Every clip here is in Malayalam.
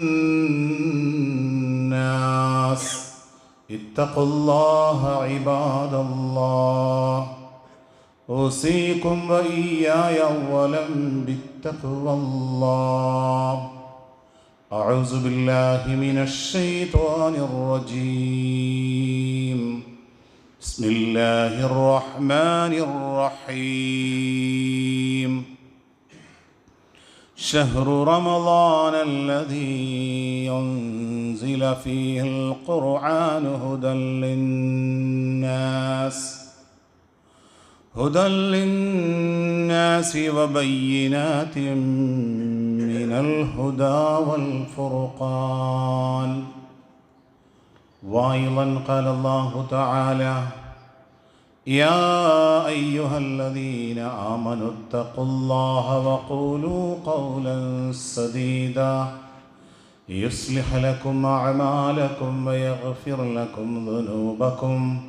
الناس. اتقوا الله عباد الله. أوصيكم وإياي أولا بالتقوى الله. أعوذ بالله من الشيطان الرجيم. بسم الله الرحمن الرحيم. شهر رمضان الذي ينزل فيه القرآن هدى للناس هدى للناس وبينات من الهدى والفرقان. وأيضا قال الله تعالى يا ايها الذين امنوا اتقوا الله وقولوا قولا سديدا يصلح لكم اعمالكم ويغفر لكم ذنوبكم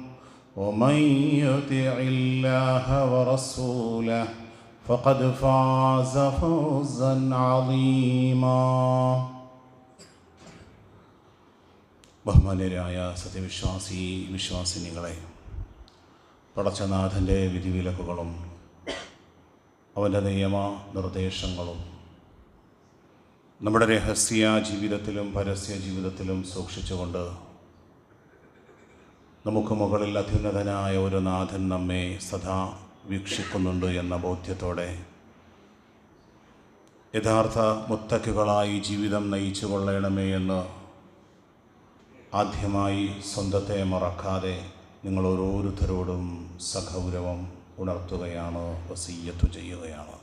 ومن يطع الله ورسوله فقد فاز فوزا عظيما ബഹുമാന്യരായ സത്യവിശ്വാസി വിശ്വാസിനികളെ പടച്ചനാഥന്റെ വിധിവിലക്കുകളും അവന്റെ നിയമ നിർദ്ദേശങ്ങളും നമ്മുടെ രഹസ്യ ജീവിതത്തിലും പരസ്യ ജീവിതത്തിലും സൂക്ഷിച്ചുകൊണ്ട് നമുക്ക് മുകളിൽ അത്യുന്നതനായ ഒരു നാഥൻ നമ്മെ സദാ വീക്ഷിക്കുന്നുണ്ട് എന്ന ബോധ്യത്തോടെ യഥാർത്ഥ മുത്തക്കുകളായി ജീവിതം നയിച്ചു കൊള്ളണമേ എന്ന് ആദ്യമായി സ്വന്തത്തെ മറക്കാതെ നിങ്ങൾ ഓരോരുത്തരോടും സഗൗരവം ഉണർത്തുകയാണ് വസീയത്തു ചെയ്യുകയാണ്.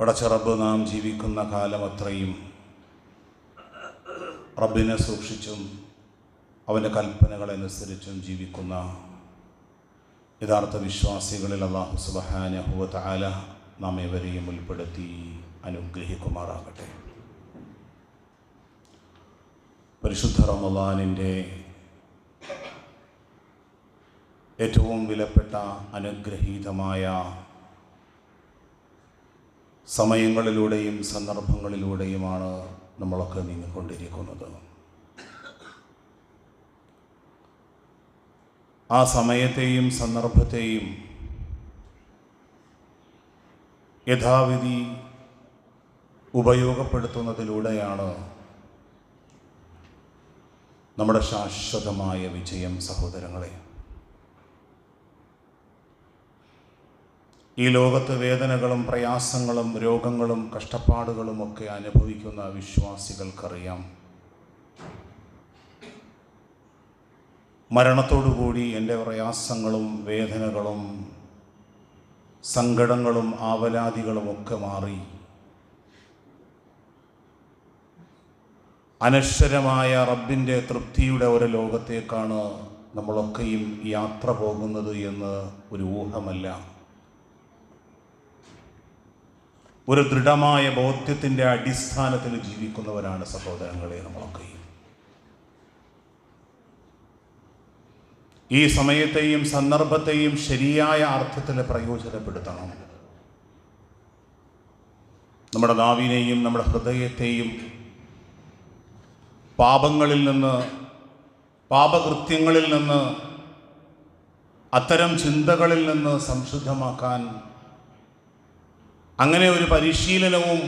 പടച്ചറബ് നാം ജീവിക്കുന്ന കാലം അത്രയും റബ്ബിനെ സൂക്ഷിച്ചും അവന്റെ കൽപ്പനകളനുസരിച്ചും ജീവിക്കുന്ന യഥാർത്ഥ വിശ്വാസികളിൽ അള്ളാഹു സുബഹാനഹുവ ആല നാം ഏവരെയും ഉൾപ്പെടുത്തി അനുഗ്രഹിക്കുമാറാകട്ടെ. പരിശുദ്ധ റമദാനിന്റെ ഏറ്റവും വിലപ്പെട്ട അനുഗ്രഹീതമായ സമയങ്ങളിലൂടെയും സന്ദർഭങ്ങളിലൂടെയുമാണ് നമ്മളൊക്കെ നീങ്ങിക്കൊണ്ടിരിക്കുന്നത്. ആ സമയത്തെയും സന്ദർഭത്തെയും യഥാവിധി ഉപയോഗപ്പെടുത്തുന്നതിലൂടെയാണ് നമ്മുടെ ശാശ്വതമായ വിജയം സഹോദരങ്ങളെ ഈ ലോകത്ത് വേദനകളും പ്രയാസങ്ങളും രോഗങ്ങളും കഷ്ടപ്പാടുകളും ഒക്കെ അനുഭവിക്കുന്ന വിശ്വാസികൾക്കറിയാം. മരണത്തോടുകൂടി എന്റെ പ്രയാസങ്ങളും വേദനകളും സങ്കടങ്ങളും ആവലാതികളും ഒക്കെ മാറി. അനശ്വരമായ റബ്ബിന്റെ തൃപ്തിയുടെ ഒരു ലോകത്തേക്കാണ് നമ്മളൊക്കെയും യാത്ര പോകുന്നത് എന്ന് ഒരു ഊഹമല്ല. ഒരു ദൃഢമായ ബോധ്യത്തിന്റെ അടിസ്ഥാനത്തിൽ ജീവിക്കുന്നവരാണ് സഹോദരങ്ങളെ നമ്മളൊക്കെ. ഈ സമയത്തെയും സന്ദർഭത്തെയും ശരിയായ അർത്ഥത്തിൽ പ്രയോജനപ്പെടുത്തണം. നമ്മുടെ നാവിനെയും നമ്മുടെ ഹൃദയത്തെയും പാപങ്ങളിൽ നിന്ന് പാപകൃത്യങ്ങളിൽ നിന്ന് അത്തരം ചിന്തകളിൽ നിന്ന് സംശുദ്ധമാക്കാൻ അങ്ങനെ ഒരു പരിശീലനവും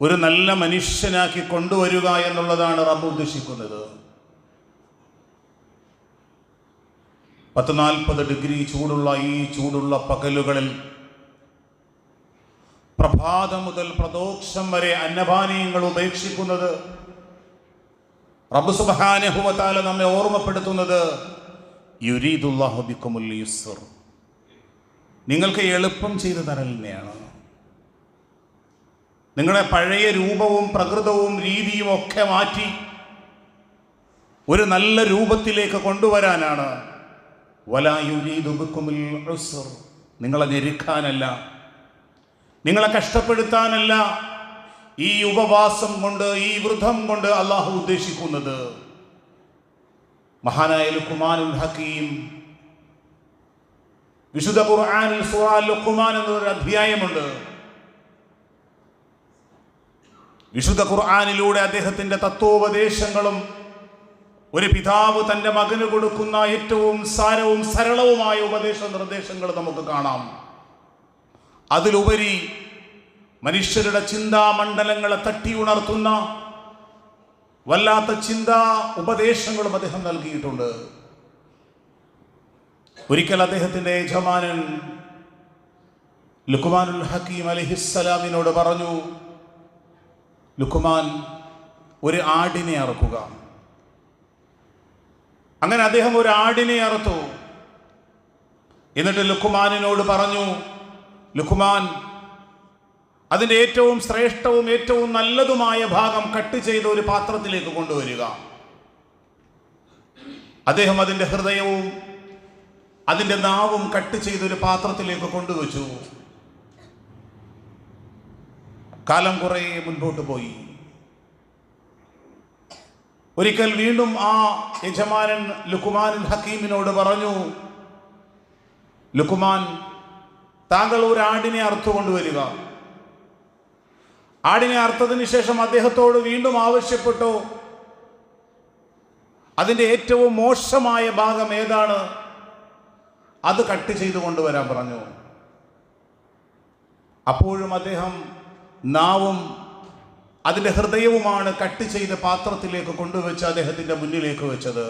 ഒരു നല്ല മനുഷ്യനാക്കി കൊണ്ടുവരിക എന്നുള്ളതാണ് റബ്ബ് ഉദ്ദേശിക്കുന്നത്. പത്ത് നാൽപ്പത് ഡിഗ്രി ചൂടുള്ള ഈ ചൂടുള്ള പകലുകളിൽ പ്രഭാതം മുതൽ പ്രദോക്ഷം വരെ അന്നപാനീയങ്ങൾ ഉപേക്ഷിക്കുന്നത് റബ്ബ് സുബാനഹുവത്താല നമ്മെ ഓർമ്മപ്പെടുത്തുന്നത് യുരീദുല്ലാഹു ബിക്കുമുൽ യുസ്ർ. നിങ്ങൾക്ക് എളുപ്പം ചെയ്തു തരലിനെയാണ് നിങ്ങളുടെ പഴയ രൂപവും പ്രകൃതവും രീതിയും ഒക്കെ മാറ്റി ഒരു നല്ല രൂപത്തിലേക്ക് കൊണ്ടുവരാനാണ്. വലായുരീതുബുക്കുമിൽ നിങ്ങളെ ഞെരുക്കാനല്ല. നിങ്ങളെ കഷ്ടപ്പെടുത്താനല്ല. ഈ ഉപവാസം കൊണ്ട് ഈ വൃദ്ധം കൊണ്ട് അള്ളാഹു ഉദ്ദേശിക്കുന്നത്. മഹാനായ ലുക്കുമാനുൽ ഹക്കീം വിശുദ്ധ ഖുർആനിൽ സൂറ ലുഖ്മാൻ എന്നൊരു അധ്യായമുണ്ട്. വിശുദ്ധ ഖുർആാനിലൂടെ അദ്ദേഹത്തിന്റെ തത്വോപദേശങ്ങളും ഒരു പിതാവ് തന്റെ മകന് കൊടുക്കുന്ന ഏറ്റവും സാരവും സരളവുമായ ഉപദേശ നിർദ്ദേശങ്ങൾ നമുക്ക് കാണാം. അതിലുപരി മനുഷ്യരുടെ ചിന്താ മണ്ഡലങ്ങളെ തട്ടി ഉണർത്തുന്ന വല്ലാത്ത ചിന്താ ഉപദേശങ്ങളും അദ്ദേഹം നൽകിയിട്ടുണ്ട്. ഒരിക്കൽ അദ്ദേഹത്തിന്റെ യജമാനൻ ലുക്കുമാനുൽ ഹക്കീം അലഹിസ്സലാമിനോട് പറഞ്ഞു ലുക്കുമാൻ ഒരു ആടിനെ അറക്കുക. അങ്ങനെ അദ്ദേഹം ഒരു ആടിനെ അറുത്തു. എന്നിട്ട് ലുക്കുമാനിനോട് പറഞ്ഞു ലുക്കുമാൻ അതിന്റെ ഏറ്റവും ശ്രേഷ്ഠവും ഏറ്റവും നല്ലതുമായ ഭാഗം കട്ട് ചെയ്ത ഒരു പാത്രത്തിലേക്ക് കൊണ്ടുവരിക. അദ്ദേഹം അതിന്റെ ഹൃദയവും അതിന്റെ നാവും കട്ട് ചെയ്തൊരു പാത്രത്തിലേക്ക് കൊണ്ടുവച്ചു. കാലം കുറേ മുൻപോട്ട് പോയി. ഒരിക്കൽ വീണ്ടും ആ യജമാനൻ ലുക്കുമാനുൽ ഹക്കീമിനോട് പറഞ്ഞു ലുക്കുമാൻ താങ്കൾ ഒരു ആടിനെ അർത്ഥം കൊണ്ടുവരിക. ആടിനെ അർത്ഥത്തിന് ശേഷം അദ്ദേഹത്തോട് വീണ്ടും ആവശ്യപ്പെട്ടു. അതിന്റെ ഏറ്റവും മോശമായ ഭാഗം ഏതാണ്? അത് കട്ട് ചെയ്തു കൊണ്ടുവരാൻ പറഞ്ഞു. അപ്പോഴും അദ്ദേഹം നാവും അതിന്റെ ഹൃദയവുമാണ് കട്ട് ചെയ്ത് പാത്രത്തിലേക്ക് കൊണ്ടുവച്ച് അദ്ദേഹത്തിന്റെ മുന്നിലേക്ക് വെച്ചത്.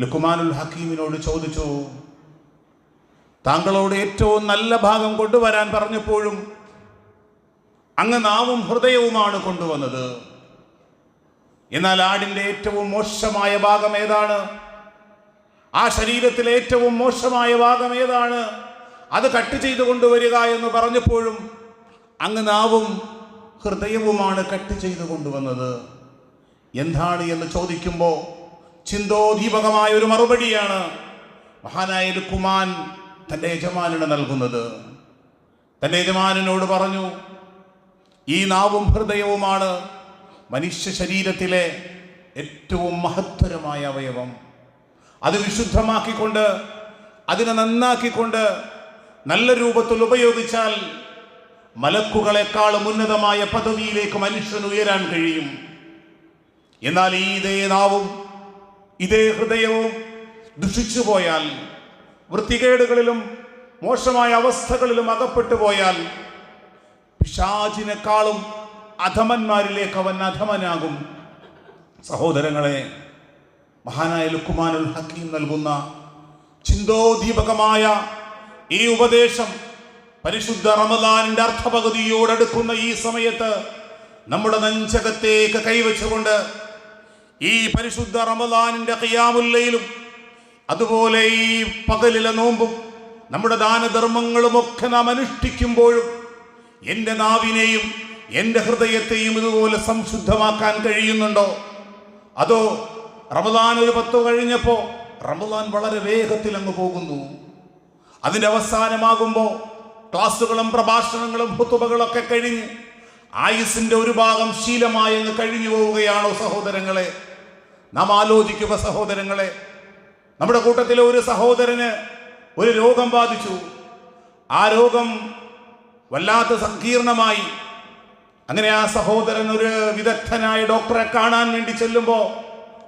ലുക്കുമാനുൽ ഹക്കീമിനോട് ചോദിച്ചു താങ്കളോട് ഏറ്റവും നല്ല ഭാഗം കൊണ്ടുവരാൻ പറഞ്ഞപ്പോഴും അങ്ങ് നാവും ഹൃദയവുമാണ് കൊണ്ടുവന്നത്. എന്നാൽ ആടിന്റെ ഏറ്റവും മോശമായ ഭാഗം ഏതാണ്? ആ ശരീരത്തിലെ ഏറ്റവും മോശമായ ഭാഗം ഏതാണ്? അത് കട്ട് ചെയ്തു കൊണ്ടുവരിക എന്ന് പറഞ്ഞപ്പോഴും അങ്ങ് നാവും ഹൃദയവുമാണ് കട്ട് ചെയ്തു കൊണ്ടുവന്നത്. എന്താണ് എന്ന് ചോദിക്കുമ്പോൾ ചിന്തോദീപകമായ ഒരു മറുപടിയാണ് മഹാനായ കുമാൻ തന്റെ യജമാനന് നൽകുന്നത്. തന്റെ യജമാനനോട് പറഞ്ഞു ഈ നാവും ഹൃദയവുമാണ് മനുഷ്യ ശരീരത്തിലെ ഏറ്റവും മഹത്തരമായ അവയവം. അത് വിശുദ്ധമാക്കിക്കൊണ്ട് അതിനെ നന്നാക്കിക്കൊണ്ട് നല്ല രൂപത്തിൽ ഉപയോഗിച്ചാൽ മലക്കുകളെക്കാളും ഉന്നതമായ പദവിയിലേക്ക് മനുഷ്യൻ ഉയരാൻ കഴിയും. എന്നാൽ ഈ ഇതേ നാവും ഇതേ ഹൃദയവും ദുഷിച്ചു പോയാൽ വൃത്തികേടുകളിലും മോശമായ അവസ്ഥകളിലും അകപ്പെട്ടു പോയാൽ പിശാചിനേക്കാളും അധമന്മാരിലേക്ക് അവൻ അധമനാകും. സഹോദരങ്ങളെ മഹാനായ ലുക്കുമാനുൽ ഹക്കീം നൽകുന്ന ചിന്തോദീപകമായ ഈ ഉപദേശം പരിശുദ്ധ റമദാനിന്റെ അർത്ഥപകുതിയോടടുക്കുന്ന ഈ സമയത്ത് നമ്മുടെ നെഞ്ചകത്തേക്ക് കൈവച്ചുകൊണ്ട് ഈ പരിശുദ്ധ റമദാനിന്റെ കയ്യാമുല്ലയിലും അതുപോലെ ഈ പകലിലെ നോമ്പും നമ്മുടെ ദാനധർമ്മങ്ങളുമൊക്കെ നാം അനുഷ്ഠിക്കുമ്പോഴും എന്റെ നാവിനെയും എന്റെ ഹൃദയത്തെയും ഇതുപോലെ സംശുദ്ധമാക്കാൻ കഴിയുന്നുണ്ടോ? അതോ റമദാൻ ഒരു പത്ത് കഴിഞ്ഞപ്പോൾ റമദാൻ വളരെ വേഗത്തിൽ അങ്ങ് പോകുന്നു. അതിന്റെ അവസാനമാകുമ്പോൾ ക്ലാസ്സുകളും പ്രഭാഷണങ്ങളും ഹുത്തുബകളൊക്കെ കഴിഞ്ഞ് ആയുസിന്റെ ഒരു ഭാഗം ശീലമായി കഴിഞ്ഞു പോവുകയാണോ സഹോദരങ്ങളെ? നാം ആലോചിക്കുക സഹോദരങ്ങളെ നമ്മുടെ കൂട്ടത്തിലെ ഒരു സഹോദരന് ഒരു രോഗം ബാധിച്ചു. ആ രോഗം വല്ലാത്ത സങ്കീർണമായി. അങ്ങനെ ആ സഹോദരൻ ഒരു വിദഗ്ധനായ ഡോക്ടറെ കാണാൻ വേണ്ടി ചെല്ലുമ്പോൾ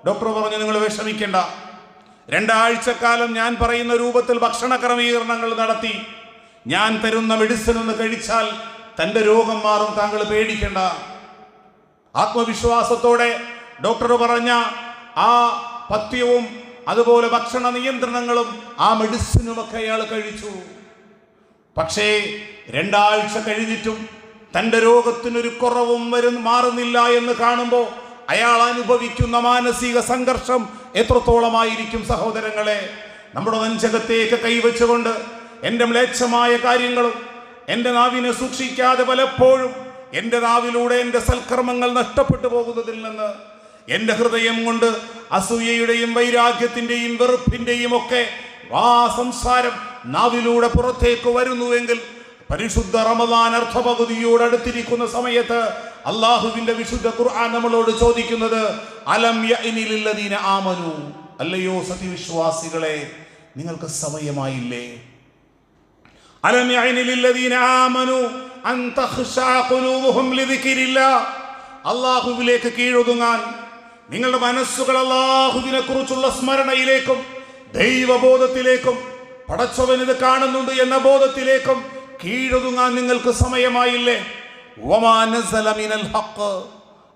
ഡോക്ടർ പറഞ്ഞു നിങ്ങൾ വിഷമിക്കേണ്ട. രണ്ടാഴ്ചക്കാലം ഞാൻ പറയുന്ന രൂപത്തിൽ ഭക്ഷണ ക്രമീകരണങ്ങൾ നടത്തി. ഞാൻ തരുന്ന മെഡിസിൻ ഒന്ന് കഴിച്ചാൽ തന്റെ രോഗം മാറും താങ്കൾ പേടിക്കേണ്ട. ആത്മവിശ്വാസത്തോടെ ഡോക്ടർ പറഞ്ഞ ആ പഥ്യവും അതുപോലെ ഭക്ഷണ നിയന്ത്രണങ്ങളും ആ മെഡിസിനുമൊക്കെ അയാൾ കഴിച്ചു. പക്ഷേ രണ്ടാഴ്ച കഴിഞ്ഞിട്ടും തന്റെ രോഗത്തിനൊരു കുറവും വരും മാറുന്നില്ല എന്ന് കാണുമ്പോൾ അയാൾ അനുഭവിക്കുന്ന മാനസിക സംഘർഷം എത്രത്തോളമായിരിക്കും സഹോദരങ്ങളെ? നമ്മുടെ നെഞ്ചകത്തേക്ക് കൈവച്ചുകൊണ്ട് എന്റെ മ്ലേച്ഛമായ കാര്യങ്ങളും എന്റെ നാവിനെ സൂക്ഷിക്കാതെ പലപ്പോഴും എന്റെ നാവിലൂടെ എന്റെ സൽക്കർമ്മങ്ങൾ നഷ്ടപ്പെട്ടു പോകുന്നതിൽ നിന്ന് എന്റെ ഹൃദയം കൊണ്ട് അസൂയയുടെയും വൈരാഗ്യത്തിന്റെയും വെറുപ്പിന്റെയും ഒക്കെ ആ സംസാരം നാവിലൂടെ പുറത്തേക്ക് വരുന്നുവെങ്കിൽ പരിശുദ്ധ റമദാൻ അർത്ഥപകുതിയോട് അടുത്തിരിക്കുന്ന സമയത്ത് അള്ളാഹുവിന്റെ വിശുദ്ധ ഖുർആൻ നമ്മളോട് ചോദിക്കുന്നത് അലം ആമനു അല്ലയോ സത്യവിശ്വാസികളെ നിങ്ങൾക്ക് സമയമായില്ലേ അലം അൻ. അള്ളാഹുവിലേക്ക് കീഴൊതുങ്ങാൻ നിങ്ങളുടെ മനസ്സുകൾ അള്ളാഹുവിനെ കുറിച്ചുള്ള സ്മരണയിലേക്കും ദൈവബോധത്തിലേക്കും പടച്ചവൻ ഇത് കാണുന്നുണ്ട് എന്ന ബോധത്തിലേക്കും കീഴൊതുങ്ങാൻ നിങ്ങൾക്ക് സമയമായില്ലേ.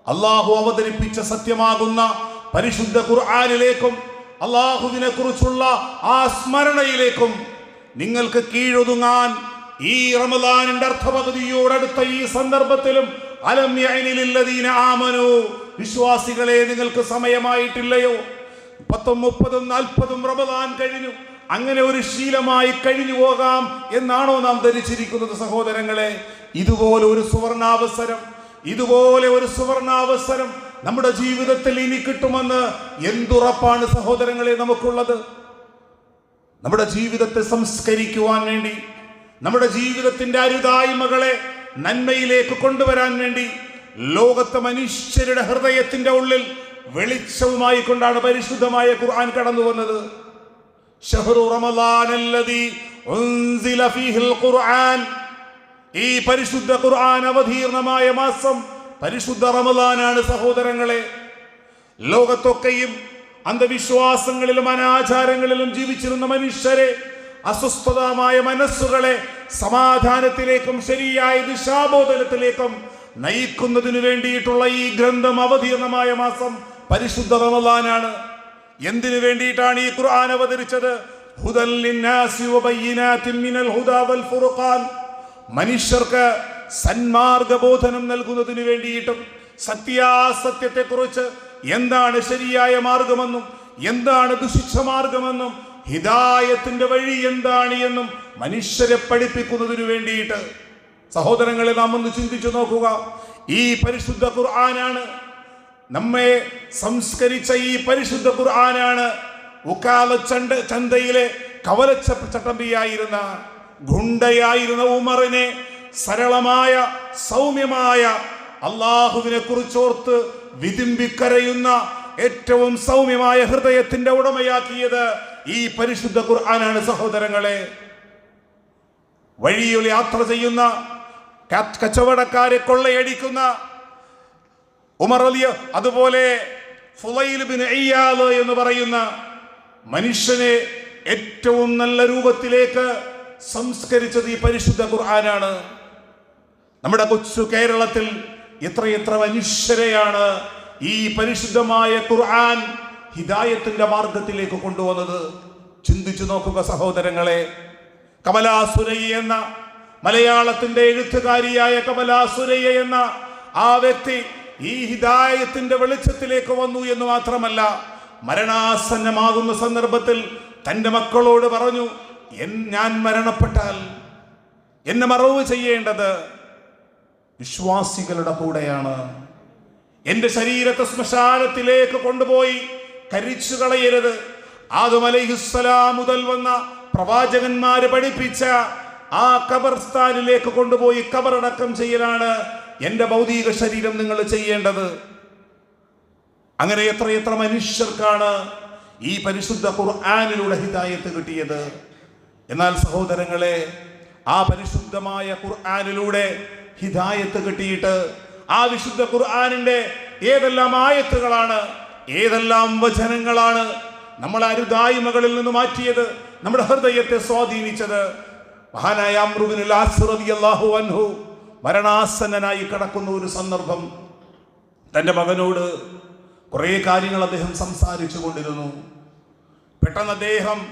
അള്ളാഹു അവതരിപ്പിച്ച സത്യമാകുന്ന പരിശുദ്ധ ഖുർആാനിലേക്കും അള്ളാഹുവിനെ കുറിച്ചുള്ള ആ സ്മരണയിലേക്കും നിങ്ങൾക്ക് കീഴൊതുങ്ങാൻ ഈ റമദാനിന്റെ അർത്ഥപകുതിയോടടുത്ത ഈ സന്ദർഭത്തിലും ആമനു. വിശ്വാസികളെ നിങ്ങൾക്ക് സമയമായിട്ടില്ലയോ? പത്തും മുപ്പതും നാൽപ്പതും റമദാൻ കഴിഞ്ഞു. അങ്ങനെ ഒരു ശീലമായി കഴിഞ്ഞു പോകാം എന്നാണോ നാം ധരിച്ചിരിക്കുന്നത് സഹോദരങ്ങളെ? ഇതുപോലെ ഒരു സുവർണാവസരം ഇതുപോലെ ഒരു സുവർണാവസരം നമ്മുടെ ജീവിതത്തിൽ ഇനി കിട്ടുമെന്ന് എന്തുറപ്പാണ് സഹോദരങ്ങളെ നമുക്കുള്ളത്? നമ്മുടെ ജീവിതത്തെ സംസ്കരിക്കുവാൻ വേണ്ടി നമ്മുടെ ജീവിതത്തിന്റെ അരുതായ്മകളെ നന്മയിലേക്ക് കൊണ്ടുവരാൻ വേണ്ടി ലോകത്തെ മനുഷ്യരുടെ ഹൃദയത്തിന്റെ ഉള്ളിൽ വെളിച്ചവുമായി കൊണ്ടാണ് പരിശുദ്ധമായ ഖുർആൻ കടന്നു വന്നത് ഷഹ്റു റമളാനല്ലദീ ഉൻസില ഫീഹിൽ ഖുർആൻ. ഈ പരിശുദ്ധ ഖുർആൻ അവതീർണമായ മാസം പരിശുദ്ധ റമളാനാണ് സഹോദരങ്ങളെ. ലോകത്തൊക്കെയും അന്ധവിശ്വാസങ്ങളിലും അനാചാരങ്ങളിലും ജീവിച്ചിരുന്ന മനുഷ്യരെ അസ്വസ്ഥതമായ മനസ്സുകളെ സമാധാനത്തിലേക്കും ശരിയായ ദിശാബോധനത്തിലേക്കും നയിക്കുന്നതിനു വേണ്ടിയിട്ടുള്ള ഈ ഗ്രന്ഥം അവതീർണമായ മാസം പരിശുദ്ധ റമളാനാണ് എന്തിനു വേണ്ടിയിട്ടാണ് ഈ ഖുർആൻ അവതരിച്ചത്? മനുഷ്യർക്ക് സന്മാർഗബോധനം നൽകുന്നതിനു വേണ്ടിയിട്ടും സത്യാസത്യത്തെക്കുറിച്ച് എന്താണ് ശരിയായ മാർഗമെന്നും എന്താണ് ദുഷിച്ച മാർഗമെന്നും ഹിദായത്തിന്റെ വഴി എന്താണ് എന്നും മനുഷ്യരെ പഠിപ്പിക്കുന്നതിനു വേണ്ടിയിട്ട്. സഹോദരങ്ങളെ നാം ഒന്ന് ചിന്തിച്ചു നോക്കുക. ഈ പരിശുദ്ധ ഖുർആനാണ് നമ്മെ സംസ്കരിച്ച ഈ പരിശുദ്ധ ഖുർആനാണ് ഉക്കാല ചണ്ട ചന്തയിലെ കവലച്ച ചട്ടമ്പിയായിരുന്ന ഗുണ്ടയായിരുന്ന ഉമറിനെ സരളമായ സൗമ്യമായ അള്ളാഹുവിനെ കുറിച്ചോർത്ത് വിതിമ്പിക്കരയുന്ന ഏറ്റവും സൗമ്യമായ ഹൃദയത്തിന്റെ ഉടമയാക്കിയത് ഈ പരിശുദ്ധ ഖുർആനാണ് സഹോദരങ്ങളെ. വഴിയിൽ യാത്ര ചെയ്യുന്ന കച്ചവടക്കാരെ കൊള്ളയടിക്കുന്ന ഉമർ അലിയ അതുപോലെ എന്ന് പറയുന്ന മനുഷ്യനെ ഏറ്റവും നല്ല രൂപത്തിലേക്ക് സംസ്കരിച്ചത് ഈ പരിശുദ്ധ ഖുർആനാണ്. നമ്മുടെ കൊച്ചു കേരളത്തിൽ എത്രയെത്ര മനുഷ്യരെയാണ് ഈ പരിശുദ്ധമായ ഖുർആൻ ഹിദായത്തിന്റെ മാർഗത്തിലേക്ക് കൊണ്ടുവന്നത്. ചിന്തിച്ചു നോക്കുക സഹോദരങ്ങളെ കമലാസുരയ്യ എന്ന മലയാളത്തിന്റെ എഴുത്തുകാരിയായ കമലാസുരയ്യ എന്ന ആ വ്യക്തി ഈ ഹിദായത്തിന്റെ വെളിച്ചത്തിലേക്ക് വന്നു എന്ന് മാത്രമല്ല മരണാസന്നമാകുന്ന സന്ദർഭത്തിൽ തന്റെ മക്കളോട് പറഞ്ഞു "എൻ- ഞാൻ മരണപ്പെട്ടാൽ എന്നെ മറവ് ചെയ്യേണ്ടത് വിശ്വാസികളുടെ കൂടെയാണ്. എന്റെ ശരീരത്തെ ശ്മശാനത്തിലേക്ക് കൊണ്ടുപോയി കരിച്ചു കളയരുത്. ആദം അലൈഹിസ്സലാം മുതൽ വന്ന പ്രവാചകന്മാര് പഠിപ്പിച്ച ആ ഖബർസ്ഥാനിലേക്ക് കൊണ്ടുപോയി ഖബറടക്കം ചെയ്യലാണ് എന്റെ ഭൗതിക ശരീരം നിങ്ങൾ ചെയ്യേണ്ടത്. അങ്ങനെ എത്രയെത്ര മനുഷ്യർക്കാണ് ഈ പരിശുദ്ധ ഖുർആാനിലൂടെ ഹിതായത്ത് കിട്ടിയത്. എന്നാൽ സഹോദരങ്ങളെ ആ പരിശുദ്ധമായ ഖുർആാനിലൂടെ ഹിതായത്ത് കിട്ടിയിട്ട് ആ വിശുദ്ധ ഖുർആാനിന്റെ ഏതെല്ലാം ആയത്തുകളാണ് ഏതെല്ലാം വചനങ്ങളാണ് നമ്മളെ അരുതായ്മകളിൽ നിന്ന് മാറ്റിയത് നമ്മുടെ ഹൃദയത്തെ സ്വാധീനിച്ചത്. മഹാനായ അമ്രുബിൻ അൻഹു മരണാസന്നനായി കിടക്കുന്ന ഒരു സന്ദർഭം. തന്റെ മകനോട് കുറേ കാര്യങ്ങൾ അദ്ദേഹം സംസാരിച്ചു കൊണ്ടിരുന്നു. പെട്ടെന്ന് അദ്ദേഹം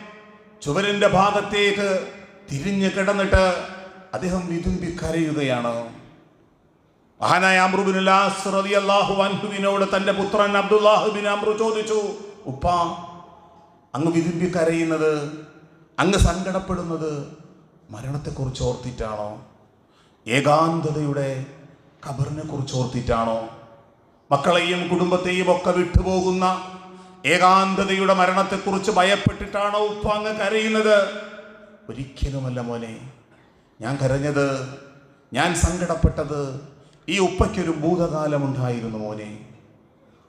ചുവരിന്റെ ഭാഗത്തേക്ക് തിരിഞ്ഞു കിടന്നിട്ട് അദ്ദേഹം വിതുമ്പി കരയുകയാണ്. മഹാനായ അമ്രുബിൻ അള്ളാഹു അൻഹുവിനോട് തന്റെ പുത്രൻ അബ്ദുല്ലാഹുബിൻ അമ്രു ചോദിച്ചു ഉപ്പ അങ്ങ് വിതുമ്പി കരയുന്നത് അങ്ങ് സങ്കടപ്പെടുന്നത് മരണത്തെക്കുറിച്ച് ഓർത്തിട്ടാണോ? ഏകാന്തതയുടെ ഖബറിനെ കുറിച്ച് ഓർത്തിട്ടാണോ? മക്കളെയും കുടുംബത്തെയും ഒക്കെ വിട്ടുപോകുന്ന ഏകാന്തതയുടെ മരണത്തെക്കുറിച്ച് ഭയപ്പെട്ടിട്ടാണോ ഉപ്പ അങ്ങ് കരയുന്നത്? ഒരിക്കലുമല്ല മോനെ. ഞാൻ കരഞ്ഞത് ഞാൻ സങ്കടപ്പെട്ടത് ഈ ഉപ്പയ്ക്കൊരു ഭൂതകാലമുണ്ടായിരുന്നു മോനെ.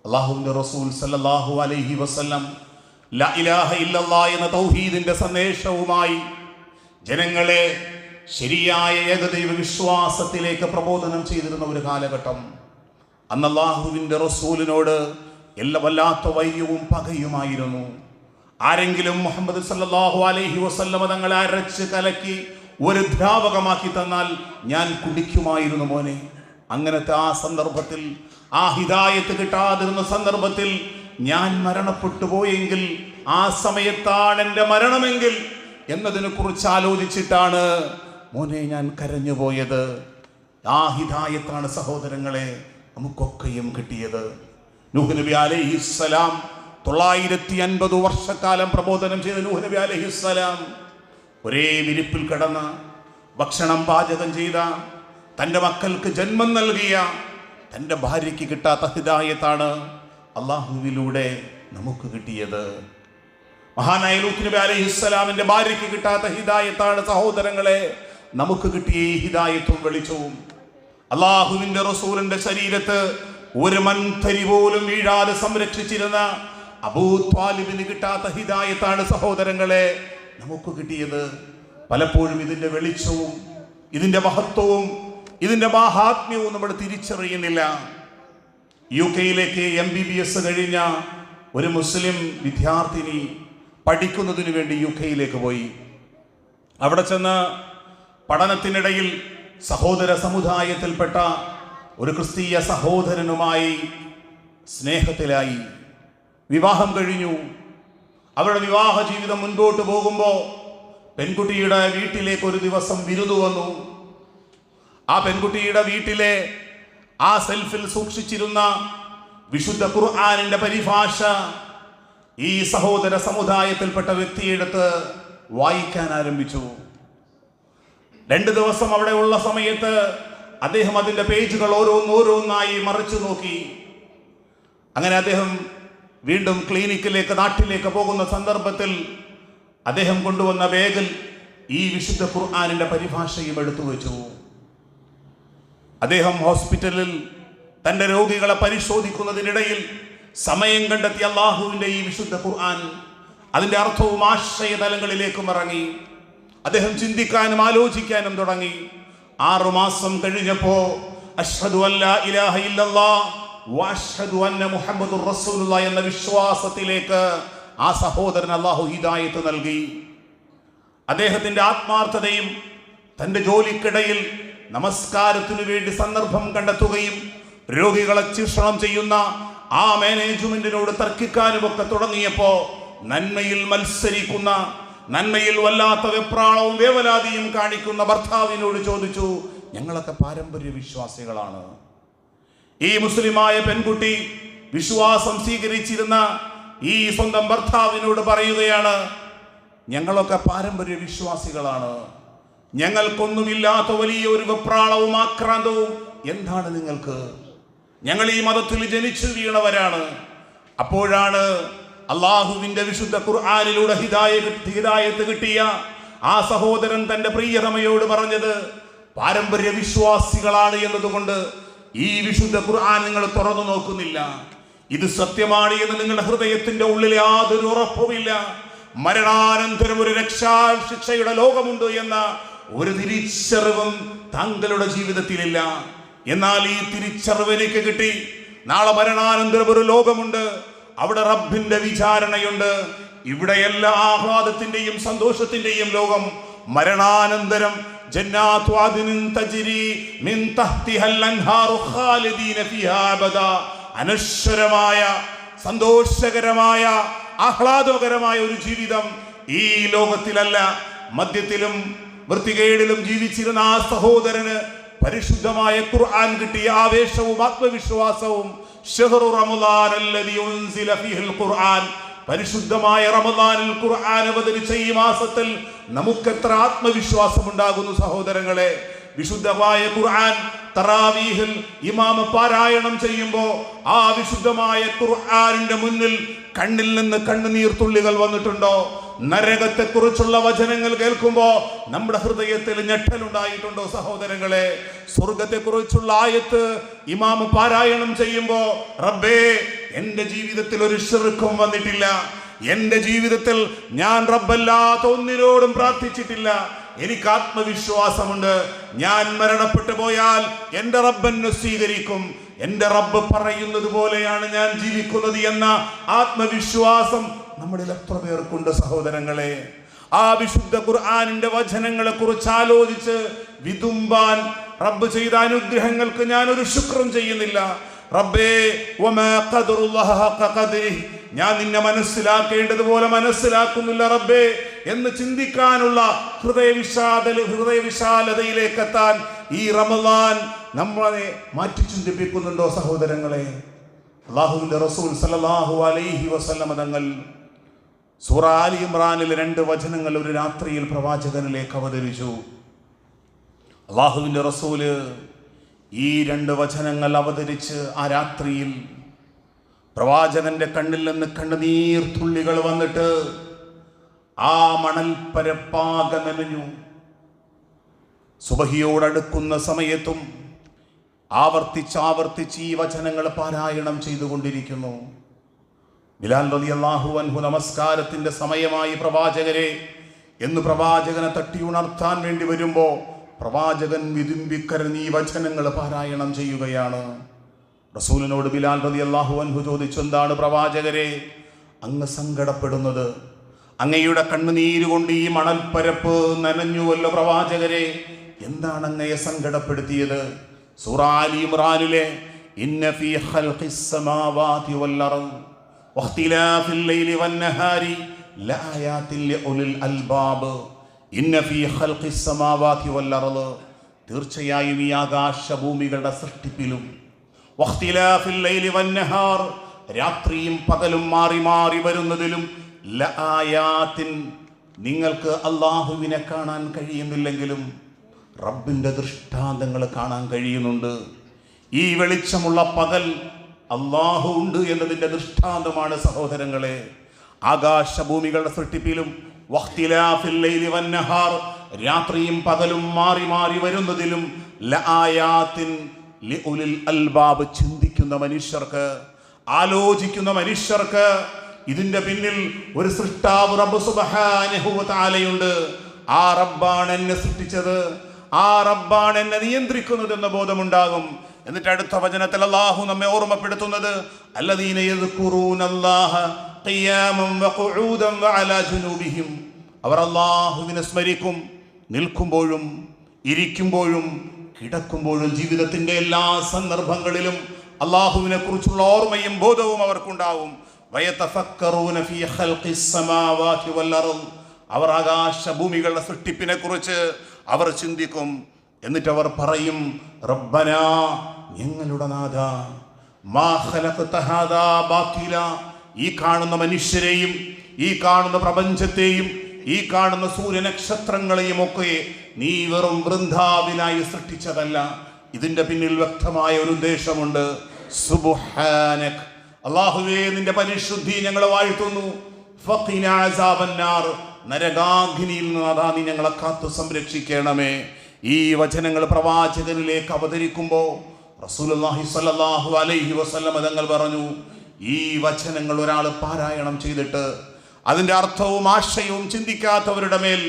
അള്ളാഹുവിന്റെ റസൂൽ സല്ലാഹു അലൈഹി വസ്ല്ലം ലാ ഇലാഹ ഇല്ലല്ലാ എന്ന തൗഹീദിന്റെ സന്ദേശവുമായി ജനങ്ങളെ ശരിയായ ഏകദൈവ വിശ്വാസത്തിലേക്ക് പ്രബോധനം ചെയ്തിരുന്ന ഒരു കാലഘട്ടം. അന്ന് അള്ളാഹുവിന്റെ റസൂലിനോട് എല്ലാ വല്ലാത്ത വൈര്യവും പകയുമായിരുന്നു. ആരെങ്കിലും മുഹമ്മദ് സല്ലാഹു അലൈഹി വസല്ലമ തങ്ങളെ അരച്ച് കലക്കി ഒരു ദ്രാവകമാക്കി തന്നാൽ ഞാൻ കുടിക്കുമായിരുന്നു മോനെ. അങ്ങനത്തെ ആ സന്ദർഭത്തിൽ ആ ഹിതായത്ത് കിട്ടാതിരുന്ന സന്ദർഭത്തിൽ ഞാൻ മരണപ്പെട്ടു പോയെങ്കിൽ ആ സമയത്താണ് എന്റെ മരണമെങ്കിൽ എന്നതിനെ കുറിച്ച് ആലോചിച്ചിട്ടാണ് മോനെ ഞാൻ കരഞ്ഞു പോയത് ആ ഹിതായത്താണ് സഹോദരങ്ങളെ നമുക്കൊക്കെയും കിട്ടിയത്. നൂഹ് നബി അലൈഹിസ്സലാം തൊള്ളായിരത്തി അൻപത് വർഷക്കാലം പ്രബോധനം ചെയ്ത നൂഹ് നബി അലൈഹിസ്സലാം ഒരേ വിരിപ്പിൽ കിടന്ന് ഭക്ഷണം പാചകം ചെയ്ത തന്റെ മക്കൾക്ക് ജന്മം നൽകിയ തന്റെ ഭാര്യയ്ക്ക് കിട്ടാത്ത ഹിദായത്താണ് അള്ളാഹുവിലൂടെ നമുക്ക് കിട്ടിയത്. മഹാനായ ലൂത്ത് നബി അലൈഹിസ്സലാമിന്റെ ഭാര്യയ്ക്ക് കിട്ടാത്ത ഹിദായത്താണ് സഹോദരങ്ങളെ നമുക്ക് കിട്ടിയ ഈ ഹിദായത്തും വെളിച്ചവും. അള്ളാഹുവിന്റെ റസൂലിന്റെ ശരീരത്ത് ഒരു മൺതരി പോലും വീഴാതെ സംരക്ഷിച്ചിരുന്ന അബൂത്വാലിബിന് കിട്ടാത്ത ഹിതായത്താണ് സഹോദരങ്ങളെ നമുക്ക് കിട്ടിയത് പലപ്പോഴും ഇതിന്റെ വെളിച്ചവും ഇതിന്റെ മഹത്വവും ഇതിന്റെ മാഹാത്മ്യവും നമ്മൾ തിരിച്ചറിയുന്നില്ല. യു കെയിലേക്ക് എം ബി ബി എസ് കഴിഞ്ഞ ഒരു മുസ്ലിം വിദ്യാർത്ഥിനി പഠിക്കുന്നതിന് വേണ്ടി യു കെയിലേക്ക് പോയി. അവിടെ ചെന്ന് പഠനത്തിനിടയിൽ സഹോദര സമുദായത്തിൽപ്പെട്ട ഒരു ക്രിസ്തീയ സഹോദരനുമായി സ്നേഹത്തിലായി വിവാഹം കഴിഞ്ഞു. അവരുടെ വിവാഹ ജീവിതം മുൻപോട്ട് പോകുമ്പോൾ പെൺകുട്ടിയുടെ വീട്ടിലേക്ക് ഒരു ദിവസം വിരുന്നു വന്നു. ആ പെൺകുട്ടിയുടെ വീട്ടിലെ ആ സെൽഫിൽ സൂക്ഷിച്ചിരുന്ന വിശുദ്ധ ഖുർആാനിന്റെ പരിഭാഷ ഈ സഹോദര സമുദായത്തിൽപ്പെട്ട വ്യക്തിയെടുത്ത് വായിക്കാൻ ആരംഭിച്ചു. രണ്ട് ദിവസം അവിടെ ഉള്ള സമയത്ത് അദ്ദേഹം അതിന്റെ പേജുകൾ ഓരോന്നോരോന്നായി മറിച്ചു നോക്കി. അങ്ങനെ അദ്ദേഹം വീണ്ടും ക്ലിനിക്കിലേക്ക് നാട്ടിലേക്ക് പോകുന്ന സന്ദർഭത്തിൽ അദ്ദേഹം കൊണ്ടുവന്ന ബാഗിൽ ഈ വിശുദ്ധ ഖുർആാനിന്റെ പരിഭാഷയും എടുത്തു വെച്ചു. അദ്ദേഹം ഹോസ്പിറ്റലിൽ തന്റെ രോഗികളെ പരിശോധിക്കുന്നതിനിടയിൽ സമയം കണ്ടെത്തിയ അള്ളാഹുവിന്റെ ഈ വിശുദ്ധ ഖുർആൻ അതിന്റെ അർത്ഥവും ആശയതലങ്ങളിലേക്കും ഇറങ്ങി. അദ്ദേഹം ചിന്തിക്കാനും ആലോചിക്കാനും തുടങ്ങി. ആറുമാസം കഴിഞ്ഞപ്പോ അഷ്ഹദു അന്ന റസൂലുള്ള എന്ന വിശ്വാസത്തിലേക്ക് ആ സഹോദരൻ അള്ളാഹു ഹിദായത്ത് നൽകി. അദ്ദേഹത്തിന്റെ ആത്മാർത്ഥതയും തന്റെ ജോലിക്കിടയിൽ നമസ്കാരത്തിനു വേണ്ടി സന്ദർഭം കണ്ടെത്തുകയും രോഗികളെ ചൂഷണം ചെയ്യുന്ന ആ മാനേജ്മെന്റിനോട് തർക്കിക്കാനുമൊക്കെ തുടങ്ങിയപ്പോ നന്മയിൽ മത്സരിക്കുന്ന നന്മയിൽ വല്ലാത്ത വെപ്രാളവും വേവലാതിയും കാണിക്കുന്ന ഭർത്താവിനോട് ചോദിച്ചു ഞങ്ങളൊക്കെ പാരമ്പര്യ വിശ്വാസികളാണ്. ഈ മുസ്ലിമായ പെൺകുട്ടി വിശ്വാസം സ്വീകരിച്ചിരുന്ന ഈ സ്വന്തം ഭർത്താവിനോട് പറയുകയാണ് ഞങ്ങളൊക്കെ പാരമ്പര്യ വിശ്വാസികളാണ്. ഞങ്ങൾക്കൊന്നുമില്ലാത്ത വലിയ ഒരു വെപ്രാളവും ആക്രാന്തവും എന്താണ് നിങ്ങൾക്ക്? ഞങ്ങൾ ഈ മതത്തിൽ ജനിച്ചു വീണവരാണ്. അപ്പോഴാണ് അള്ളാഹുവിന്റെ വിശുദ്ധ ഖുർആാനിലൂടെ ഹിതായ ഹിദായത്ത് കിട്ടിയ ആ സഹോദരൻ തന്റെ പ്രിയതമയോട് പറഞ്ഞത് പാരമ്പര്യ വിശ്വാസികളാണ് എന്നതുകൊണ്ട് ഈ വിശുദ്ധ ഖുർആൻ നിങ്ങൾ തുറന്നു നോക്കുന്നില്ല. ഇത് സത്യമാണ് എന്ന് നിങ്ങളുടെ ഹൃദയത്തിന്റെ ഉള്ളിൽ യാതൊരു ഉറപ്പുമില്ല. മരണാനന്തരം ഒരു രക്ഷാ ശിക്ഷയുടെ ലോകമുണ്ട് എന്ന ഒരു തിരിച്ചറിവും താങ്കളുടെ ജീവിതത്തിലില്ല. എന്നാൽ ഈ തിരിച്ചറിവ് എനിക്ക് കിട്ടി. നാളെ മരണാനന്തരം ഒരു ലോകമുണ്ട്. അവിടെ റബ്ബിന്റെ വിചാരണയുണ്ട്. ഇവിടെ എല്ലാ ആഹ്ലാദത്തിന്റെയും സന്തോഷത്തിന്റെയും ലോകം മരണാനന്തരം അനശ്വരമായ സന്തോഷകരമായ ആഹ്ലാദകരമായ ഒരു ജീവിതം ഈ ലോകത്തിലല്ല. മദ്യത്തിലും വൃത്തികേടിലും ജീവിച്ചിരുന്ന ആ സഹോദരന് പരിശുദ്ധമായ ഖുർആൻ കിട്ടിയ ആവേശവും ആത്മവിശ്വാസവും പരിശുദ്ധമായ റമദാനിൽ ഖുർആൻ അവതരിച്ച ഈ മാസത്തിൽ നമുക്കെത്ര ആത്മവിശ്വാസം ഉണ്ടാകുന്നു സഹോദരങ്ങളെ. വിശുദ്ധമായ ഖുർആൻ തറാവീഹിൽ ഇമാമ പാരായണം ചെയ്യുമ്പോൾ ആ വിശുദ്ധമായ ഖുർആനിന്റെ മുന്നിൽ കണ്ണിൽ നിന്ന് കണ്ണുനീർ തുള്ളികൾ വന്നിട്ടുണ്ടോ? നരകത്തെ കുറിച്ചുള്ള വചനങ്ങൾ കേൾക്കുമ്പോൾ നമ്മുടെ ഹൃദയത്തിൽ ഞെട്ടലുണ്ടായിട്ടുണ്ടോ സഹോദരങ്ങളെ? സ്വർഗത്തെ കുറിച്ചുള്ള ആയത്ത് ഇമാമ പാരായണം ചെയ്യുമ്പോൾ റബ്ബേ എന്റെ ജീവിതത്തിൽ ഒരു ഷിർക്കും വന്നിട്ടില്ല. എന്റെ ജീവിതത്തിൽ ഞാൻ റബ്ബല്ലാത്ത ഒന്നിനോടും പ്രാർത്ഥിച്ചിട്ടില്ല. എനിക്ക് ആത്മവിശ്വാസമുണ്ട്. ഞാൻ മരണപ്പെട്ടു പോയാൽ എന്റെ റബ്ബെന്നെ സ്വീകരിക്കും. എന്റെ റബ്ബ് പറയുന്നത് പോലെയാണ് ഞാൻ ജീവിക്കുന്നത് എന്ന ആത്മവിശ്വാസം നമ്മളിൽ എത്ര പേർക്കുണ്ട് സഹോദരങ്ങളെ? ആ വിശുദ്ധ ഖുർആാനിന്റെ വചനങ്ങളെ കുറിച്ച് ആലോചിച്ച് വിതുമ്പാൻ റബ്ബ് ചെയ്ത അനുഗ്രഹങ്ങൾക്ക് ഞാൻ ഒരു ശുക്രം ചെയ്യുന്നില്ല. റബ്ബേ. ഞാൻ നിന്നെ മനസ്സിലാക്കേണ്ടതുപോലെ മനസ്സിലാക്കുന്നില്ല റബ്ബേ എന്ന് ചിന്തിക്കാനുള്ള ഹൃദയവിഷാദ ഹൃദയവിശാലതയിലേക്ക് എത്താൻ ഈ റമദാൻ നമ്മളെ മാറ്റി ചിന്തിപ്പിക്കുന്നുണ്ടോ സഹോദരങ്ങളെ? അള്ളാഹുവിന്റെ റസൂൽ സല്ലല്ലാഹു അലൈഹി വസല്ലമ തങ്ങൾ സൂറ ആലി ഇമ്രാനിൽ രണ്ട് വചനങ്ങൾ ഒരു രാത്രിയിൽ പ്രവാചകനിലേക്ക് അവതരിച്ചു. അള്ളാഹുവിന്റെ റസൂൽ ഈ രണ്ട് വചനങ്ങൾ അവതരിച്ച് ആ രാത്രിയിൽ പ്രവാചകന്റെ കണ്ണിൽ നിന്ന് കണ്ണുനീർ തുള്ളികൾ വന്നിട്ട് ആ മണൽ പരപ്പാകെ നനഞ്ഞു. സുബഹിയോടടുക്കുന്ന സമയത്തും ആവർത്തിച്ചാവർത്തിച്ച് ഈ വചനങ്ങൾ പാരായണം ചെയ്തുകൊണ്ടിരിക്കുന്നു. ബിലാൽ റതി അള്ളാഹു അൻഹു നമസ്കാരത്തിന്റെ സമയമായി പ്രവാചകരെ. എന്ന് പ്രവാചകനെ തട്ടി ഉണർത്താൻ വേണ്ടി വരുമ്പോൾ പ്രവാചകൻ വിതുമ്പിക്കരഞ്ഞ് നീ വചനങ്ങൾ പാരായണം ചെയ്യുകയാണ്. റസൂലിനോട് ബിലാൽ റതി അള്ളാഹു അൻഹു ചോദിച്ചു എന്താണ് പ്രവാചകരെ? അങ്ങ് സങ്കടപ്പെടുന്നത്. അങ്ങയുടെ കണ്ണുനീര് കൊണ്ട് ഈ മണൽപ്പരപ്പ് നനഞ്ഞുവല്ലോ പ്രവാചകരെ. എന്താണ് അങ്ങയെ സങ്കടപ്പെടുത്തിയത്? സൂറാലി ഇമ്രാനിലെ ഇന്ന ഫീ ഖൽഖിസ് സമാവാതി വൽ അർദ്. واختلاف الليل والنهار لآيات لأولي الألباب إن في خلق السماوات والأرض തീർച്ചയായും ഈ ആകാശഭൂമികളുടെ സൃഷ്ടിപ്പിലും വഖ്തിലാഫിൽ ലൈലി വന്നഹാർ രാത്രിയും പകലും മാറി മാറി വരുന്നതിലും ലആയാത്തിൻ നിങ്ങൾക്ക് അള്ളാഹുവിനെ കാണാൻ കഴിയുന്നില്ലെങ്കിലും റബ്ബിൻ്റെ ദൃഷ്ടാന്തങ്ങൾ കാണാൻ കഴിയുന്നുണ്ട് ഈ വെളിച്ചമുള്ള പകൽ അള്ളാഹു ഉണ്ട് എന്നതിന്റെ ദൃഷ്ടാന്തമാണ് സഹോദരങ്ങളെ. ആകാശഭൂമികളുടെ സൃഷ്ടിപ്പിലും രാത്രിയും പകലും മാറി മാറി വരുന്നതിലും അൽബാബ് ചിന്തിക്കുന്ന മനുഷ്യർക്ക് ആലോചിക്കുന്ന മനുഷ്യർക്ക് ഇതിന്റെ പിന്നിൽ ഒരു സൃഷ്ടാവ് റബ്ബ് തആലയുണ്ട് ആ റബ്ബാണ് എന്നെ സൃഷ്ടിച്ചത് ആ റബ്ബാണ് എന്നെ നിയന്ത്രിക്കുന്നത് എന്ന ബോധമുണ്ടാകും. എന്നിട്ട് അടുത്ത വചനത്തിൽ അള്ളാഹു നമ്മെ ഓർമ്മപ്പെടുത്തുന്നത് അവർ അള്ളാഹുവിനെ സ്മരിക്കും നിൽക്കുമ്പോഴും ഇരിക്കുമ്പോഴും കിടക്കുമ്പോഴും ജീവിതത്തിന്റെ എല്ലാ സന്ദർഭങ്ങളിലും അള്ളാഹുവിനെ കുറിച്ചുള്ള ഓർമ്മയും ബോധവും അവർക്കുണ്ടാവും. അവർ ആകാശ ഭൂമികളുടെ സൃഷ്ടിപ്പിനെ കുറിച്ച് അവർ ചിന്തിക്കും. എന്നിട്ട് അവർ പറയും റബ്ബന ഞങ്ങളുടെ നാഥ. ഈ കാണുന്ന മനുഷ്യരെയും ഈ കാണുന്ന പ്രപഞ്ചത്തെയും ഈ കാണുന്ന സൂര്യനക്ഷത്രങ്ങളെയും ഒക്കെ നീ വെറും വൃന്ദാവിനായി സൃഷ്ടിച്ചതല്ല. ഇതിന്റെ പിന്നിൽ വ്യക്തമായ ഒരു ഉദ്ദേശമുണ്ട്. സുബ്ഹാനക്. അള്ളാഹുവേ നിന്റെ പരിശുദ്ധി ഞങ്ങൾ വാഴ്ത്തുന്നു. നരകാഗ്നിയിൽ അതാ നീ ഞങ്ങളെ കാത്തു സംരക്ഷിക്കണമേ ഈ വചനങ്ങൾ പ്രവാചകനിലേക്ക് അവതരിക്കുമ്പോൾ സ്വല്ലല്ലാഹു അലൈഹി തങ്ങൾ പറഞ്ഞു ഈ വചനങ്ങൾ ഒരാൾ പാരായണം ചെയ്തിട്ട് അതിന്റെ അർത്ഥവും ആശയവും ചിന്തിക്കാത്തവരുടെ മേൽ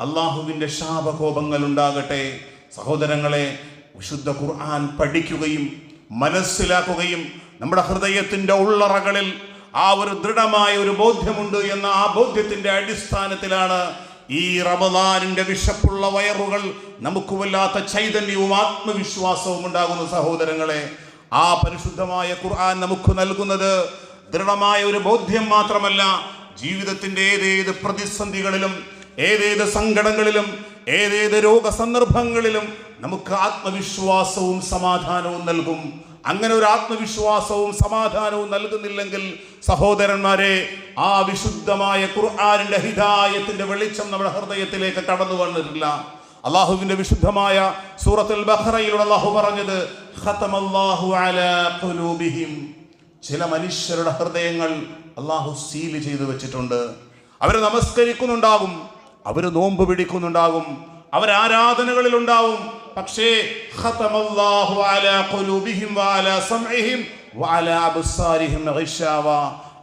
അള്ളാഹുവിന്റെ ശാപകോപങ്ങൾ ഉണ്ടാകട്ടെ. സഹോദരങ്ങളെ വിശുദ്ധ ഖുർആൻ പഠിക്കുകയും മനസ്സിലാക്കുകയും നമ്മുടെ ഹൃദയത്തിന്റെ ഉള്ളറകളിൽ ആ ഒരു ദൃഢമായ ഒരു ബോധ്യമുണ്ട് എന്ന ആ ബോധ്യത്തിന്റെ അടിസ്ഥാനത്തിലാണ് ഈ റമദാനിന്റെ വിശപ്പുള്ള വയറുകൾ നമുക്ക് വല്ലാത്ത ചൈതന്യവും ആത്മവിശ്വാസവും ഉണ്ടാകുന്ന സഹോദരങ്ങളെ. ആ പരിശുദ്ധമായ ഖുർആൻ നമുക്ക് നൽകുന്നത് ദൃഢമായ ഒരു ബോധ്യം മാത്രമല്ല ജീവിതത്തിന്റെ ഏതേത് പ്രതിസന്ധികളിലും ഏതേത് സങ്കടങ്ങളിലും ഏതേത് രോഗസന്ദർഭങ്ങളിലും നമുക്ക് ആത്മവിശ്വാസവും സമാധാനവും നൽകും. അങ്ങനെ ഒരു ആത്മവിശ്വാസവും സമാധാനവും നൽകുന്നില്ലെങ്കിൽ സഹോദരന്മാരെ ആ വിശുദ്ധമായ ഖുർആാനിന്റെ ഹിദായത്തിന്റെ വെളിച്ചം നമ്മുടെ ഹൃദയത്തിലേക്ക് കടന്നു വന്നിട്ടില്ല. അള്ളാഹുവിന്റെ വിശുദ്ധമായ സൂറത്തുൽ ബഹ്റയിലുള്ള അള്ളാഹു പറഞ്ഞത് ചില മനുഷ്യരുടെ ഹൃദയങ്ങൾ അള്ളാഹു സീൽ ചെയ്തു വെച്ചിട്ടുണ്ട്. അവർ നമസ്കരിക്കുന്നുണ്ടാകും അവർ നോമ്പ് പിടിക്കുന്നുണ്ടാകും അവർ ആരാധനകളിൽ ഉണ്ടാവും. പക്ഷേ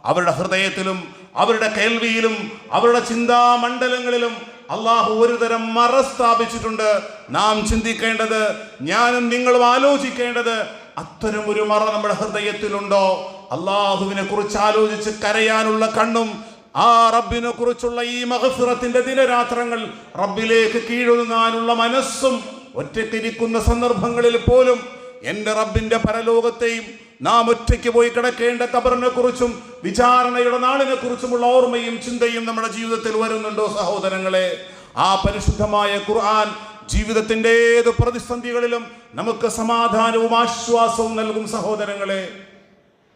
അവരുടെ ഹൃദയത്തിലും അവരുടെ കേൾവിയിലും അവരുടെ ചിന്താ മണ്ഡലങ്ങളിലും അള്ളാഹു ഒരു തരം മറ സ്ഥാപിച്ചിട്ടുണ്ട്. നാം ചിന്തിക്കേണ്ടത് ഞാനും നിങ്ങളും ആലോചിക്കേണ്ടത് അത്തരം ഒരു മറ നമ്മുടെ ഹൃദയത്തിലുണ്ടോ? അള്ളാഹുവിനെ കുറിച്ച് ആലോചിച്ച് കരയാനുള്ള കണ്ണും ആ റബ്ബിനെ കുറിച്ചുള്ള ഈ മഹഫിറത്തിന്റെ ദിനരാത്രങ്ങൾ റബ്ബിലേക്ക് കീഴൊതുങ്ങാനുള്ള മനസ്സും ഒറ്റയ്ക്കിരിക്കുന്ന സന്ദർഭങ്ങളിൽ പോലും എന്റെ റബ്ബിന്റെ പരലോകത്തെയും നാം ഒറ്റയ്ക്ക് പോയി കിടക്കേണ്ട കബറിനെ കുറിച്ചും വിചാരണയുടെ നാളിനെ കുറിച്ചുമുള്ള ഓർമ്മയും ചിന്തയും നമ്മുടെ ജീവിതത്തിൽ വരുന്നുണ്ടോ സഹോദരങ്ങളെ? ആ പരിശുദ്ധമായ ഖുർആൻ ജീവിതത്തിന്റെ ഏത് പ്രതിസന്ധികളിലും നമുക്ക് സമാധാനവും ആശ്വാസവും നൽകും സഹോദരങ്ങളെ.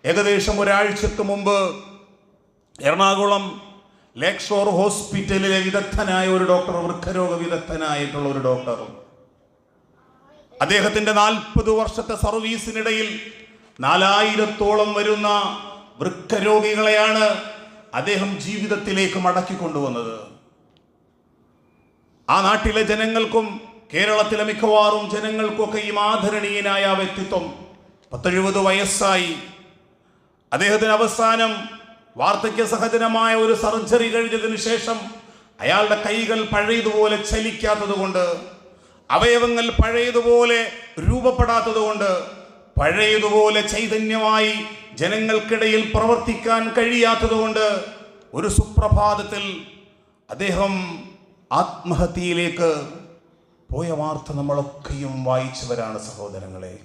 ഏകദേശം ഒരാഴ്ചക്ക് മുമ്പ് എറണാകുളം ലേക്ക് ഷോർ ഹോസ്പിറ്റലിലെ വിദഗ്ധനായ ഒരു ഡോക്ടർ വൃക്കരോഗ വിദഗ്ധനായിട്ടുള്ള ഒരു ഡോക്ടറും. അദ്ദേഹത്തിന്റെ നാൽപ്പത് വർഷത്തെ സർവീസിനിടയിൽ നാലായിരത്തോളം വരുന്ന വൃക്കരോഗികളെയാണ് അദ്ദേഹം ജീവിതത്തിലേക്ക് മടക്കി കൊണ്ടുവന്നത്. ആ നാട്ടിലെ ജനങ്ങൾക്കും കേരളത്തിലെ മിക്കവാറും ജനങ്ങൾക്കൊക്കെ ഈ ആദരണീയനായ വ്യക്തിത്വം പത്തെഴുപത് വയസ്സായി. അദ്ദേഹത്തിന് അവസാനം വാർദ്ധക്യ സഹജനമായ ഒരു സർജറി കഴിഞ്ഞതിന് ശേഷം അയാളുടെ കൈകൾ പഴയതുപോലെ ചലിക്കാത്തതുകൊണ്ട് അവയവങ്ങൾ പഴയതുപോലെ രൂപപ്പെടാത്തത് കൊണ്ട് പഴയതുപോലെ ചൈതന്യമായി ജനങ്ങൾക്കിടയിൽ പ്രവർത്തിക്കാൻ കഴിയാത്തതുകൊണ്ട് ഒരു സുപ്രഭാതത്തിൽ അദ്ദേഹം ആത്മഹത്യയിലേക്ക് പോയ വാർത്ത നമ്മളൊക്കെയും വായിച്ചവരാണ് സഹോദരങ്ങളെ.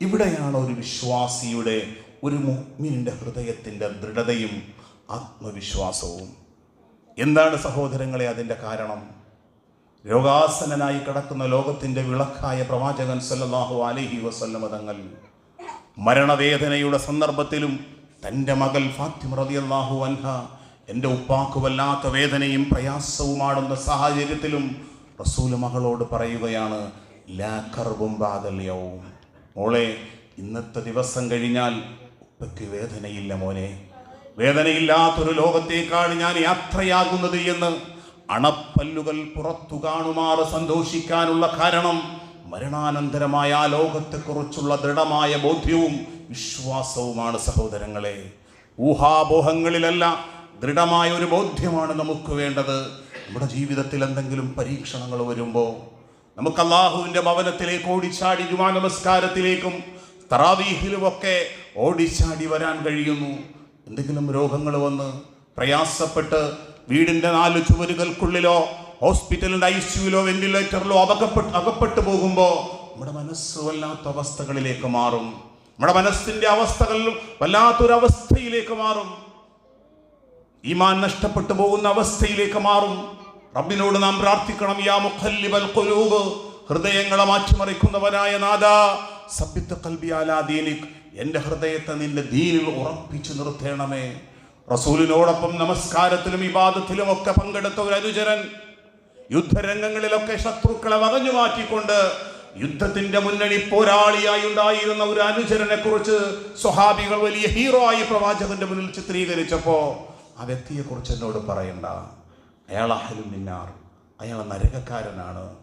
ഇവിടെയാണ് ഒരു വിശ്വാസിയുടെ ഒരു മുഗ്മിന്റെ ഹൃദയത്തിന്റെ ദൃഢതയും ആത്മവിശ്വാസവും. എന്താണ് സഹോദരങ്ങളെ അതിന്റെ കാരണം? രോഗാസനനായി കിടക്കുന്ന ലോകത്തിന്റെ വിളക്കായ പ്രവാചകൻ സല്ലാഹു അലഹി വസല്ലമ തങ്ങൾ മരണവേദനയുടെ സന്ദർഭത്തിലും തന്റെ മകൾ ഫാത്തിമ റളിയല്ലാഹു അൻഹ എന്റെ ഉപ്പാക്ക് വല്ലാത്ത വേദനയും പ്രയാസവുമാടുന്ന സാഹചര്യത്തിലും റസൂൽ മകളോട് പറയുകയാണ് ലാ കർബും ബാദൽ യൗം. മോളെ ഇന്നത്തെ ദിവസം കഴിഞ്ഞാൽ ഉപ്പയ്ക്ക് വേദനയില്ല മോനെ. വേദനയില്ലാത്തൊരു ലോകത്തേക്കാണ് ഞാൻ യാത്രയാകുന്നത് എന്ന് അണപ്പല്ലുകൾ പുറത്തു കാണുമാറ് സന്തോഷിക്കാനുള്ള കാരണം മരണാനന്തരമായ ആ ലോകത്തെക്കുറിച്ചുള്ള ദൃഢമായ ബോധ്യവും വിശ്വാസവുമാണ് സഹോദരങ്ങളെ. ഊഹാപോഹങ്ങളിലല്ല ദൃഢമായ ഒരു ബോധ്യമാണ് നമുക്ക് വേണ്ടത്. നമ്മുടെ ജീവിതത്തിൽ എന്തെങ്കിലും പരീക്ഷണങ്ങൾ വരുമ്പോൾ നമുക്ക് അള്ളാഹുവിന്റെ ഭവനത്തിലേക്ക് ഓടിച്ചാടി ജുമാ നമസ്കാരത്തിലേക്കും തറാവീഹിലുമൊക്കെ ഓടിച്ചാടി വരാൻ കഴിയുന്നു. എന്തെങ്കിലും രോഗങ്ങൾ വന്ന് പ്രയാസപ്പെട്ട് വീടിന്റെ നാല് ചുവരുകൾക്കുള്ളിലോ ഹോസ്പിറ്റലിന്റെ ഐ സിയുലോ വെന്റിലേറ്ററിലോ അകപ്പെട്ട് അകപ്പെട്ടു പോകുമ്പോൾ നമ്മുടെ മനസ്സ് വല്ലാത്ത അവസ്ഥകളിലേക്ക് മാറും. നമ്മുടെ മനസ്സിന്റെ അവസ്ഥകൾ വല്ലാത്തൊരവസ്ഥയിലേക്ക് മാറും. ഈമാൻ നഷ്ടപ്പെട്ടു പോകുന്ന അവസ്ഥയിലേക്ക് മാറും. റബ്ബിനോട് നാം പ്രാർത്ഥിക്കണം യാ മുഖല്ലിബൽ ഖുലൂബ് ഹൃദയങ്ങളെ മാറ്റിമറിക്കുന്നവനായ നാദ സബ്യത്ത് കൽബി അലാ ദീനിക് എന്റെ ഹൃദയത്തെ നിന്റെ ദീനിൽ ഉറപ്പിച്ചു നിർത്തേണമേ. റസൂലിനോടൊപ്പം നമസ്കാരത്തിലും ഇബാദത്തിലും ഒക്കെ പങ്കെടുത്ത ഒരു അനുചരൻ യുദ്ധരംഗങ്ങളിലൊക്കെ ശത്രുക്കളെ വകഞ്ഞു മാറ്റിക്കൊണ്ട് യുദ്ധത്തിന്റെ മുന്നണി പോരാളിയായി ഉണ്ടായിരുന്ന ഒരു അനുചരനെ കുറിച്ച് സ്വഹാബികൾ വലിയ ഹീറോ ആയി പ്രവാചകന്റെ മുന്നിൽ ചിത്രീകരിച്ചപ്പോ ആ വ്യക്തിയെ കുറിച്ച് എന്നോട് പറയണ്ട. അയാൾ അഹലും മിന്നാർ. അയാൾ നരകക്കാരനാണ്.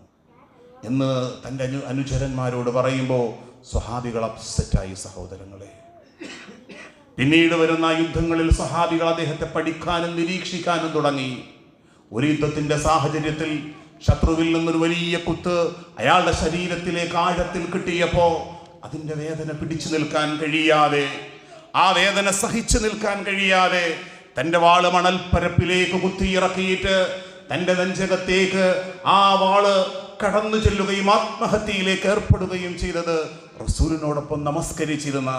എന്ന് തന്റെ അനു അനുചരന്മാരോട് പറയുമ്പോൾ സ്വഹാബികൾ അപ്സെറ്റായി സഹോദരങ്ങളെ. പിന്നീട് വരുന്ന യുദ്ധങ്ങളിൽ സഹാബികൾ അദ്ദേഹത്തെ പഠിക്കാനും നിരീക്ഷിക്കാനും തുടങ്ങി. ഒരു യുദ്ധത്തിന്റെ സാഹചര്യത്തിൽ ശത്രുവിൽ നിന്നൊരു വലിയ കുത്ത് അയാളുടെ ശരീരത്തിലേക്ക് ആഴത്തിൽ കിട്ടിയപ്പോ അതിന്റെ വേദന പിടിച്ചു നിൽക്കാൻ കഴിയാതെ ആ വേദന സഹിച്ചു നിൽക്കാൻ കഴിയാതെ തന്റെ വാൾ മണൽപ്പരപ്പിലേക്ക് കുത്തിയിറക്കിയിട്ട് തന്റെ നെഞ്ചകത്തേക്ക് ആ വാൾ കടന്നു ചെല്ലുകയും ആത്മഹത്യയിലേക്ക് ഏർപ്പെടുകയും ചെയ്തത് റസൂലിനോടൊപ്പം നമസ്കരിച്ചിരുന്ന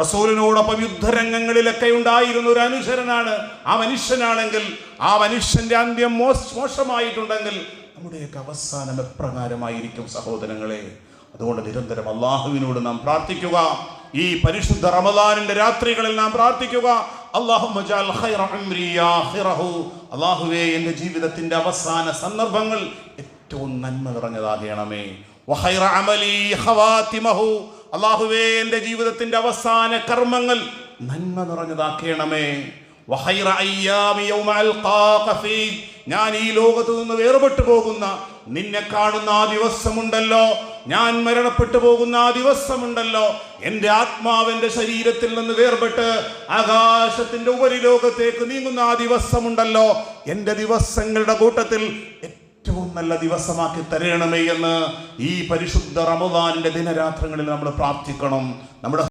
റസൂലിനോടൊപ്പം യുദ്ധരംഗങ്ങളിലൊക്കെ ഉണ്ടായിരുന്ന ഒരു അനുചരനാണ് ആ മനുഷ്യനാണെങ്കിൽ ആ മനുഷ്യന്റെ അന്ത്യം മോശമായിട്ടുണ്ടെങ്കിൽ നമ്മുടെയൊക്കെ അവസാനം എപ്രകാരമായിരിക്കും സഹോദരങ്ങളെ? അതുകൊണ്ട് നിരന്തരം അള്ളാഹുവിനോട് നാം പ്രാർത്ഥിക്കുക. ഈ പരിശുദ്ധ റമദാനിന്റെ രാത്രികളിൽ നാം പ്രാർത്ഥിക്കുക. അള്ളാഹുവേ എന്റെ ജീവിതത്തിന്റെ അവസാന സന്ദർഭങ്ങൾ ഏറ്റവും നന്മ നിറഞ്ഞതാകണമേ. അള്ളാഹുവേ എന്റെ ജീവിതത്തിന്റെ അവസാന കർമ്മങ്ങൾ നന്മ നിറഞ്ഞതാക്കണമേ. ഞാൻ ഈ ലോകത്ത് നിന്ന് വേർപെട്ടു പോകുന്ന നിന്നെ കാണുന്ന ആ ദിവസമുണ്ടല്ലോ. ഞാൻ മരണപ്പെട്ടു പോകുന്ന ആ ദിവസമുണ്ടല്ലോ. എന്റെ ആത്മാവിന്റെ ശരീരത്തിൽ നിന്ന് വേർപെട്ട് ആകാശത്തിന്റെ ഉപരിലോകത്തേക്ക് നീങ്ങുന്ന ആ ദിവസമുണ്ടല്ലോ. എന്റെ ദിവസങ്ങളുടെ കൂട്ടത്തിൽ ഏറ്റവും നല്ല ദിവസമാക്കി തരണമേ എന്ന് ഈ പരിശുദ്ധ റമദാനിന്റെ ദിനരാത്രങ്ങളിൽ നമ്മൾ പ്രാർത്ഥിക്കണം. നമ്മുടെ